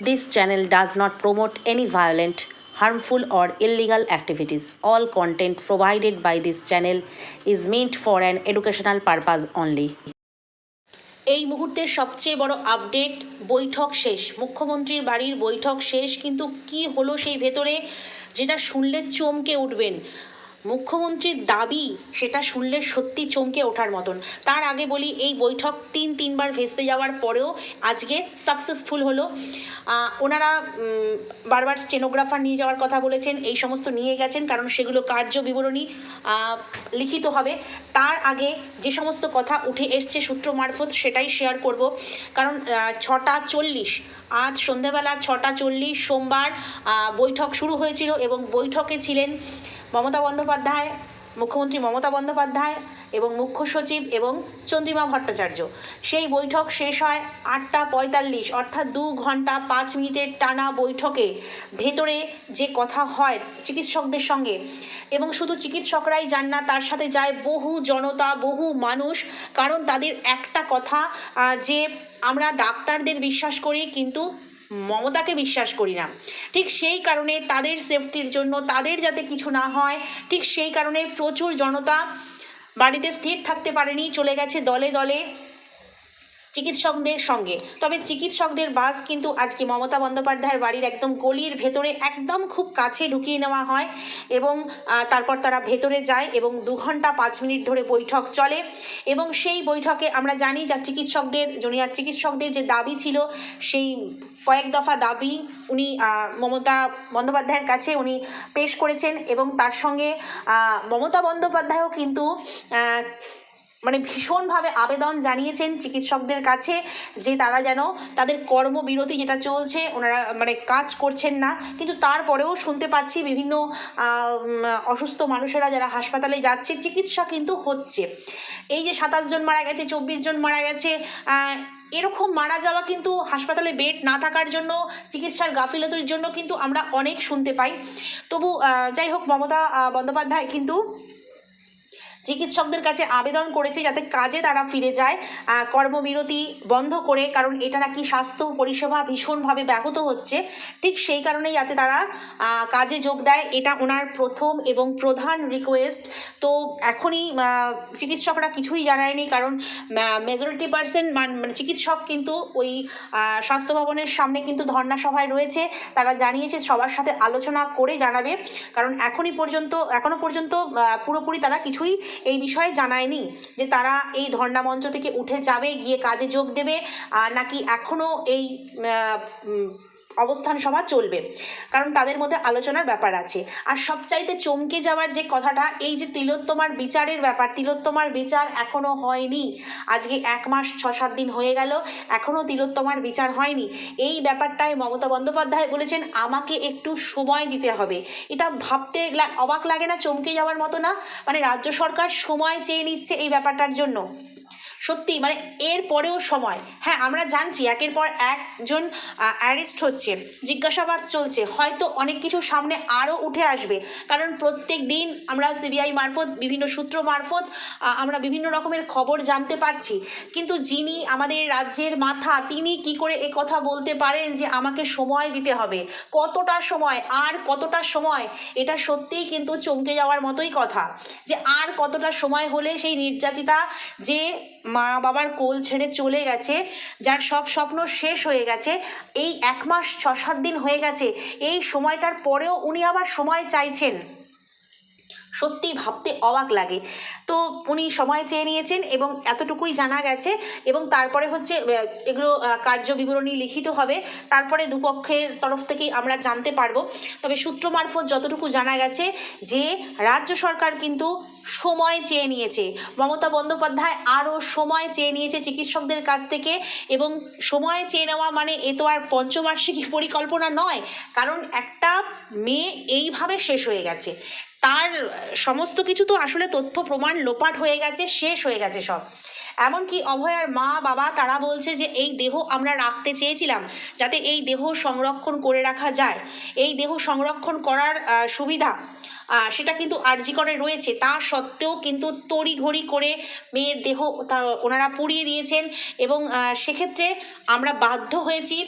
This channel does not promote any violent, harmful, or illegal activities. All content provided by this channel is meant for an educational purpose only. এই মুহূর্তের সবচেয়ে বড় update বৈঠক শেষ মুখ্যমন্ত্রীর বাড়ির বৈঠক শেষ কিন্তু কি হলো সেই ভেতরে যেটা শুনলে চমকে উঠবেন মুখ্যমন্ত্রীর দাবি সেটা শুনলে সত্যি চমকে ওঠার মতন। তার আগে বলি, এই বৈঠক তিন তিনবার ভেস্তে যাওয়ার পরেও আজকে সাকসেসফুল হলো। ওনারা বারবার স্টেনোগ্রাফার নিয়ে যাওয়ার কথা বলেছেন, এই সমস্ত নিয়ে গেছেন, কারণ সেগুলো কার্য বিবরণী লিখিত হবে। তার আগে যে সমস্ত কথা উঠে এসছে সূত্র মারফত সেটাই শেয়ার করব। কারণ ছটা চল্লিশ, আজ সন্ধেবেলা ছটা চল্লিশ, সোমবার বৈঠক শুরু হয়েছিল এবং বৈঠকে ছিলেন মমতা বন্দ্যোপাধ্যায়, মুখ্যমন্ত্রী মমতা বন্দ্যোপাধ্যায় এবং মুখ্য সচিব এবং চন্দ্রিমা ভট্টাচার্য। সেই বৈঠক শেষ হয় আটটা পঁয়তাল্লিশ, অর্থাৎ দু ঘণ্টা পাঁচ মিনিটের টানা বৈঠকে। ভেতরে যে কথা হয় চিকিৎসকদের সঙ্গে, এবং শুধু চিকিৎসকরাই যান না, তার সাথে যায় বহু জনতা, বহু মানুষ, কারণ তাদের একটা কথা যে আমরা ডাক্তারদের বিশ্বাস করি, কিন্তু মমতাকে বিশ্বাস করি না। ঠিক সেই কারণে তাদের সেফটির জন্য, তাদের যাতে কিছু না হয়, ঠিক সেই কারণে প্রচুর জনতা বাড়িতে স্থির থাকতে পারেনি, চলে গেছে দলে দলে। চিকিৎসকদের সঙ্গে। তবে চিকিৎসকদের বাস কিন্তু আজকে মমতা বন্দ্যোপাধ্যায়ের বাড়ির একদম গলির ভেতরে একদম খুব কাছে ঢুকিয়ে নেওয়া হয় এবং তারপর তারা ভেতরে যায় এবং দু ঘণ্টা পাঁচ মিনিট ধরে বৈঠক চলে এবং সেই বৈঠকে আমরা জানি যা চিকিৎসকদের, জুনিয়র চিকিৎসকদের যে দাবি ছিল, সেই কয়েক দফা দাবি উনি মমতা বন্দ্যোপাধ্যায়ের কাছে উনি পেশ করেছেন এবং তার সঙ্গে মমতা বন্দ্যোপাধ্যায়ও কিন্তু মানে ভীষণভাবে আবেদন জানিয়েছেন চিকিৎসকদের কাছে যে তারা যেন তাদের কর্মবিরতি যেটা চলছে, ওনারা মানে কাজ করছেন না। কিন্তু তারপরেও শুনতে পাচ্ছি বিভিন্ন অসুস্থ মানুষেরা যারা হাসপাতালে যাচ্ছে, চিকিৎসা কিন্তু হচ্ছে। এই যে সাতাশ জন মারা গেছে, চব্বিশ জন মারা গেছে এরকম মারা যাওয়া কিন্তু হাসপাতালে বেড না থাকার জন্য, চিকিৎসার গাফিলতির জন্য কিন্তু আমরা অনেক শুনতে পাই। তবু যাই হোক, মমতা বন্দ্যোপাধ্যায় কিন্তু চিকিৎসকদের কাছে আবেদন করেছে যাতে কাজে তারা ফিরে যায় কর্মবিরতি বন্ধ করে, কারণ এটা নাকি স্বাস্থ্য পরিষেবা ভীষণভাবে ব্যাহত হচ্ছে। ঠিক সেই কারণেই যাতে তারা কাজে যোগ দেয়, এটা ওনার প্রথম এবং প্রধান রিকোয়েস্ট তো এখনই চিকিৎসকরা কিছুই জানায়নি, কারণ মেজরিটি পার্সেন্ট মানে চিকিৎসক কিন্তু ওই স্বাস্থ্য ভবনের সামনে কিন্তু ধর্ণা সভায় রয়েছে। তারা জানিয়েছে সবার সাথে আলোচনা করে জানাবে, কারণ এখনই পর্যন্ত এখনও পর্যন্ত পুরোপুরি তারা কিছুই এই বিষয়ে জানায়নি যে তারা এই ধর্ণা মঞ্চ থেকে উঠে যাবে, গিয়ে কাজে যোগ দেবে। আর নাকি এখনও এই অবস্থান সভা চলবে। কারণ তাদের মধ্যে আলোচনার ব্যাপার আছে। আর সবচাইতে চমকে যাওয়ার যে কথাটা, এই যে তিলোত্তমার বিচারের ব্যাপার, তিলোত্তমার বিচার এখনও হয়নি। আজকে এক মাস ছ সাত দিন হয়ে গেল এখনও তিলোত্তমার বিচার হয়নি। এই ব্যাপারটায় মমতা বন্দ্যোপাধ্যায় বলেছেন, আমাকে একটু সময় দিতে হবে। এটা ভাবতে অবাক লাগে না, চমকে যাওয়ার মতো না। মানে রাজ্য সরকার সময় চেয়ে নিচ্ছে এই ব্যাপারটার জন্য। সত্যি মানে এর পরেও সময়। হ্যাঁ আমরা জানছি একের পর একজন অ্যারেস্ট হচ্ছে, জিজ্ঞাসাবাদ চলছে। হয়তো অনেক কিছু সামনে আরও উঠে আসবে। কারণ প্রত্যেক দিন আমরা সিবিআই মারফত, বিভিন্ন সূত্র মারফত আমরা বিভিন্ন রকমের খবর জানতে পারছি। কিন্তু যিনি আমাদের রাজ্যের মাথা, তিনি কি করে এ কথা বলতে পারেন যে আমাকে সময় দিতে হবে? কতটা সময়? আর কতটা সময়? এটা সত্যিই কিন্তু চমকে যাওয়ার মতোই কথা। যে আর কতটা সময় হলে সেই নির্যাতিতা যে মা বাবার কোল ছেড়ে চলে গেছে, যার সব স্বপ্ন শেষ হয়ে গেছে, এই এক মাস ছ সাত দিন হয়ে গেছে, এই সময়টার পরেও উনি আবার সময় চাইছেন। সত্যি ভাবতে অবাক লাগে। তো উনি সময় চেয়ে নিয়েছেন এবং এতটুকুই জানা গেছে এবং তারপরে হচ্ছে এগুলো কার্য বিবরণী লিখিত হবে। তারপরে দুপক্ষের তরফ থেকেই আমরা জানতে পারব। তবে সূত্র মারফত যতটুকু জানা গেছে যে, রাজ্য সরকার কিন্তু সময় চেয়ে নিয়েছে। মমতা বন্দ্যোপাধ্যায় আরও সময় চেয়ে নিয়েছে চিকিৎসকদের কাছ থেকে এবং সময় চেয়ে নেওয়া মানে এ তো আর পঞ্চবার্ষিকী পরিকল্পনা নয়। কারণ একটা মেয়ে এইভাবে শেষ হয়ে গেছে। তার সমস্ত কিছু তো আসলে তথ্য প্রমাণ লোপাট হয়ে গেছে, শেষ হয়ে গেছে সব। এমনকি অভয়ার মা, বাবা, তারা বলছে যে এই দেহ আমরা রাখতে চেয়েছিলাম যাতে এই দেহ সংরক্ষণ করে রাখা যায়। এই দেহ সংরক্ষণ করার সুবিধা সেটা কিন্তু আরজিকরে রয়েছে। তা সত্ত্বেও কিন্তু তড়িঘড়ি করে মেয়ের দেহ তা ওনারা পুড়িয়ে দিয়েছেন এবং সেক্ষেত্রে আমরা বাধ্য হয়েছি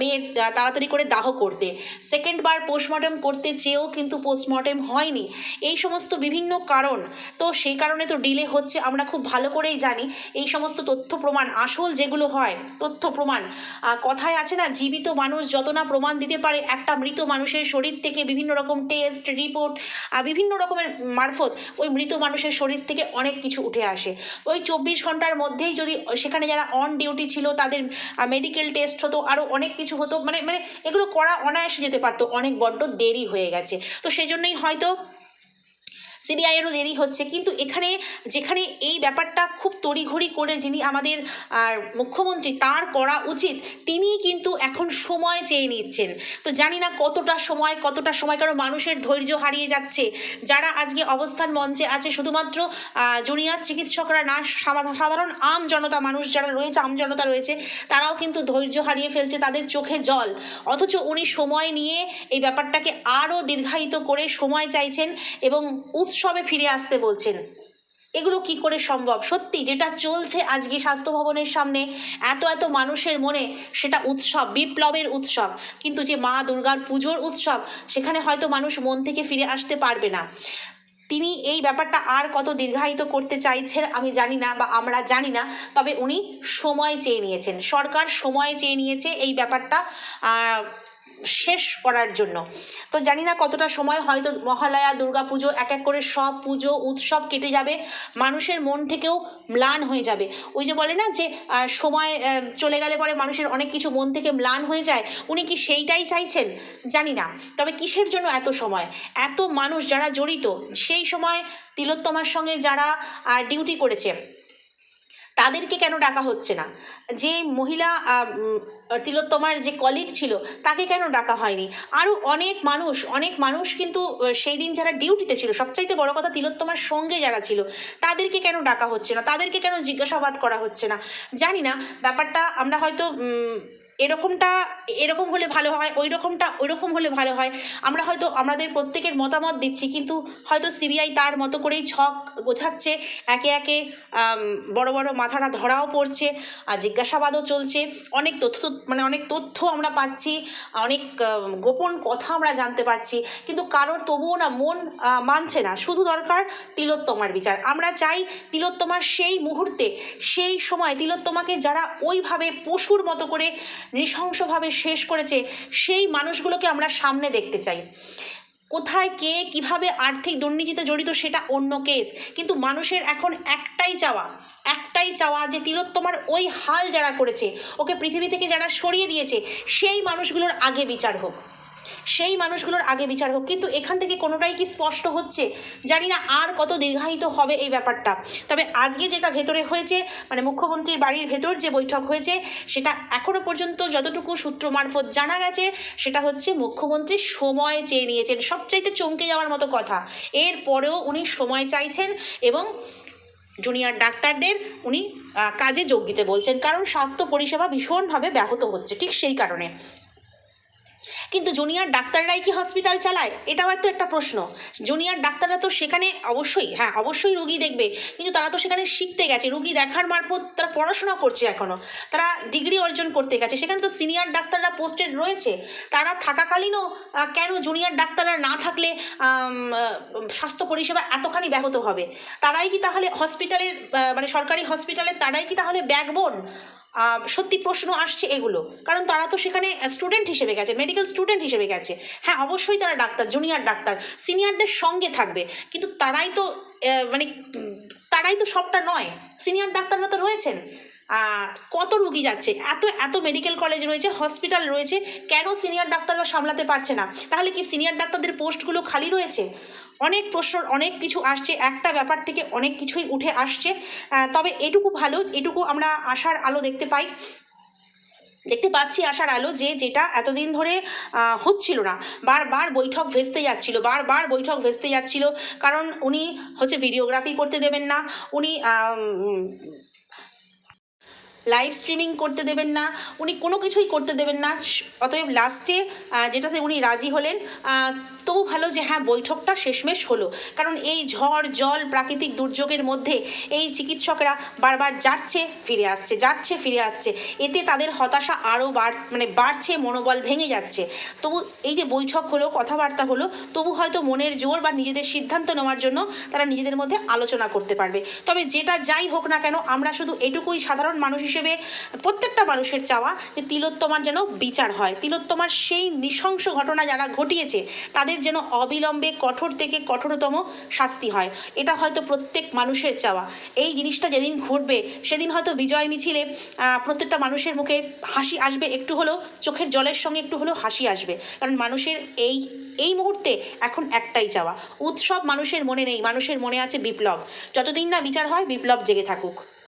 মেয়ের তাড়াতাড়ি করে দাহ করতে। সেকেন্ডবার পোস্টমর্টম করতে চেয়েও কিন্তু পোস্টমর্টম হয়নি। এই সমস্ত বিভিন্ন কারণ, তো সেই কারণে তো ডিলে হচ্ছে, আমরা খুব ভালো করেই জানি। এই সমস্ত তথ্য প্রমাণ, আসল যেগুলো হয়, তথ্য প্রমাণ কথায় আছে না, জীবিত মানুষ যত না প্রমাণ দিতে পারে, একটা মৃত মানুষের শরীর থেকে বিভিন্ন রকম টেস্ট রিপোর্ট বিভিন্ন রকমের মারফত ওই মৃত মানুষের শরীর থেকে অনেক কিছু উঠে আসে। ওই চব্বিশ ঘণ্টার মধ্যেই যদি সেখানে যারা অন ডিউটি ছিল, তাদের মেডিকেল টেস্ট হতো আরও অনেক কিছু হতো মানে মানে এগুলো করা অনায়াসে যেতে পারতো, অনেক বড্ড দেরি হয়ে গেছে। তো সেই জন্যই হয়তো সিবিআইয়েরও দেরি হচ্ছে। কিন্তু এখানে, যেখানে এই ব্যাপারটা খুব তড়িঘড়ি করে যিনি আমাদের, আর মুখ্যমন্ত্রী তার করা উচিত তিনি কিন্তু এখন সময় চেয়ে নিচ্ছেন। তো জানি না কতটা সময় কতটা সময়, কারণ মানুষের ধৈর্য হারিয়ে যাচ্ছে। যারা আজকে অবস্থান মঞ্চে আছে, শুধুমাত্র জুনিয়র চিকিৎসকরা না সাধারণ আম জনতা মানুষ যারা রয়েছে, আম জনতা রয়েছে, তারাও কিন্তু ধৈর্য হারিয়ে ফেলছে তাদের চোখে জল। অথচ উনি সময় নিয়ে এই ব্যাপারটাকে আরও দীর্ঘায়িত করে সময় চাইছেন এবং উৎসবে ফিরে আসতে বলছেন। এগুলো কি করে সম্ভব? সত্যি যেটা চলছে আজকে স্বাস্থ্য ভবনের সামনে, এত এত মানুষের মনে সেটা উৎসব, বিপ্লবের উৎসব। কিন্তু যে মা দুর্গার পুজোর উৎসব, সেখানে হয়তো মানুষ মন থেকে ফিরে আসতে পারবে না। তিনি এই ব্যাপারটা আর কত দীর্ঘায়িত করতে চাইছেন আমি জানি না বা আমরা জানি না, তবে উনি সময় চেয়ে নিয়েছেন। সরকার সময় চেয়ে নিয়েছে এই ব্যাপারটা। শেষ করার জন্য। তো জানি না কতটা সময় হয়তো মহালয়া পুজো, এক এক করে সব পুজো, উৎসব কেটে যাবে, মানুষের মন থেকেও ম্লান হয়ে যাবে। ওই যে বলে না যে সময় চলে গেলে পরে মানুষের অনেক কিছু মন থেকে ম্লান হয়ে যায়, উনি কি সেইটাই চাইছেন? জানি না। তবে কিসের জন্য এত সময়? এত মানুষ যারা জড়িত, সেই সময় তিলোত্তমার সঙ্গে যারা ডিউটি করেছে তাদেরকে কেন ডাকা হচ্ছে না? যে মহিলা তিলোত্তমার যে কলিগ ছিল, তাকে কেন ডাকা হয়নি? আরও অনেক মানুষ অনেক মানুষ কিন্তু সেই দিন যারা ডিউটিতে ছিল, সবচাইতে বড় কথা তিলোত্তমার সঙ্গে যারা ছিল, তাদেরকে কেন ডাকা হচ্ছে না? তাদেরকে কেন জিজ্ঞাসাবাদ করা হচ্ছে না? জানি না, ব্যাপারটা আমরা হয়তো এরকমটা, এরকম হলে ভালো হয় ওই রকমটা ওই রকম হলে ভালো হয়। আমরা হয়তো, আমাদের প্রত্যেকের মতামত দিচ্ছি, কিন্তু হয়তো সিবিআই তার মতো করেই ছক গোছাচ্ছে, একে একে বড় বড় মাথাটা ধরাও পড়ছে, আর জিজ্ঞাসাবাদও চলছে। অনেক তথ্য মানে অনেক তথ্য আমরা পাচ্ছি, অনেক গোপন কথা আমরা জানতে পারছি, কিন্তু কারোর তবুও না মন মানছে না। শুধু দরকার তিলোত্তমার বিচার। আমরা চাই তিলোত্তমার সেই মুহূর্তে, সেই সময় তিলোত্তমাকে যারা ওইভাবে পশুর মতো করে নৃশংসভাবে শেষ করেছে সেই মানুষগুলোকে আমরা সামনে দেখতে চাই। কোথায় কে কীভাবে আর্থিক দুর্নীতিতে জড়িত সেটা অন্য কেস কিন্তু মানুষের এখন একটাই চাওয়া একটাই চাওয়া যে তিলোত্তমার ওই হাল যারা করেছে, ওকে পৃথিবী থেকে যারা সরিয়ে দিয়েছে, সেই মানুষগুলোর আগে বিচার হোক। সেই মানুষগুলোর আগে বিচার হোক। কিন্তু এখান থেকে কোনোটাই কি স্পষ্ট হচ্ছে? জানি না আর কত দীর্ঘায়িত হবে এই ব্যাপারটা। তবে আজকে যেটা ভেতরে হয়েছে মানে মুখ্যমন্ত্রীর বাড়ির ভেতর যে বৈঠক হয়েছে, সেটা এখনও পর্যন্ত যতটুকু সূত্র মারফত জানা গেছে, সেটা হচ্ছে মুখ্যমন্ত্রী সময় চেয়ে নিয়েছেন। সবচাইতে চমকে যাওয়ার মতো কথা। এরপরেও উনি সময় চাইছেন এবং জুনিয়র ডাক্তারদের উনি কাজে যোগ দিতে বলছেন। কারণ স্বাস্থ্য পরিষেবা ভীষণভাবে ব্যাহত হচ্ছে, ঠিক সেই কারণে। কিন্তু জুনিয়র ডাক্তাররাই কি হসপিটাল চালায়? এটাও একটা একটা প্রশ্ন। জুনিয়র ডাক্তাররা তো সেখানে অবশ্যই হ্যাঁ অবশ্যই রুগী দেখবে। কিন্তু তারা তো সেখানে শিখতে গেছে, রুগী দেখার মারফত তারা পড়াশোনা করছে এখনও তারা ডিগ্রি অর্জন করতে গেছে। সেখানে তো সিনিয়র ডাক্তাররা পোস্টেড রয়েছে। তারা থাকাকালীনও কেন জুনিয়র ডাক্তাররা না থাকলে স্বাস্থ্য পরিষেবা এতখানি ব্যাহত হবে? তারাই কি তাহলে হসপিটালের মানে সরকারি হসপিটালে তারাই কি তাহলে ব্যাকবোন সত্যি প্রশ্ন আসছে এগুলো। কারণ তারা তো সেখানে স্টুডেন্ট হিসেবে গেছে মেডিকেল স্টুডেন্ট হিসেবে গেছে। হ্যাঁ অবশ্যই তারা ডাক্তার জুনিয়র ডাক্তার সিনিয়রদের সঙ্গে থাকবে। কিন্তু তারাই তো মানে তারাই তো সবটা নয়। সিনিয়র ডাক্তাররা তো রয়েছেন। কত রুগী যাচ্ছে? এত এত মেডিকেল কলেজ রয়েছে হসপিটাল রয়েছে, কেন সিনিয়র ডাক্তাররা সামলাতে পারছে না? তাহলে কি সিনিয়র ডাক্তারদের পোস্টগুলো খালি রয়েছে? অনেক প্রশ্ন, অনেক কিছু আসছে, একটা ব্যাপার থেকে অনেক কিছুই উঠে আসছে। তবে এটুকু ভালো, এটুকু আমরা আশার আলো দেখতে পাই। দেখতে পাচ্ছি আশার আলো যে যেটা এতদিন ধরে হচ্ছিল না। বারবার বৈঠক ভেস্তে যাচ্ছিল, বারবার বৈঠক ভেস্তে যাচ্ছিল। কারণ উনি হচ্ছে ভিডিওগ্রাফি করতে দেবেন না, উনি লাইভ স্ট্রিমিং করতে দেবেন না, উনি কোনো কিছুই করতে দেবেন না। অতএব লাস্টে যেটাতে উনি রাজি হলেন তবু ভালো যে হ্যাঁ বৈঠকটা শেষমেশ হলো। কারণ এই ঝড়, জল, প্রাকৃতিক দুর্যোগের মধ্যে এই চিকিৎসকরা বারবার যাচ্ছে, ফিরে আসছে, যাচ্ছে, ফিরে আসছে। এতে তাদের হতাশা আরও বাড় মানে বাড়ছে, মনোবল ভেঙে যাচ্ছে। তবু এই যে বৈঠক হলো, কথাবার্তা হলো, তবু হয়তো মনের জোর বা নিজেদের সিদ্ধান্ত নেওয়ার জন্য তারা নিজেদের মধ্যে আলোচনা করতে পারবে। তবে যেটা যাই হোক না কেন, আমরা শুধু এটুকুই সাধারণ মানুষ হিসেবে, প্রত্যেকটা মানুষের চাওয়া যে তিলোত্তমার যেন বিচার হয়। তিলোত্তমার সেই নৃশংস ঘটনা যারা ঘটিয়েছে, তাদের যেন অবিলম্বে কঠোর থেকে কঠোরতম শাস্তি হয়। এটা হয়তো প্রত্যেক মানুষের চাওয়া। এই জিনিসটা যেদিন ঘটবে, সেদিন হয়তো বিজয় মিছিলে প্রত্যেকটা মানুষের মুখে হাসি আসবে, একটু হলেও চোখের জলের সঙ্গে একটু হলেও হাসি আসবে। কারণ মানুষের এই এই মুহূর্তে এখন একটাই চাওয়া। উৎসব মানুষের মনে নেই, মানুষের মনে আছে বিপ্লব। যতদিন না বিচার হয়, বিপ্লব জেগে থাকুক।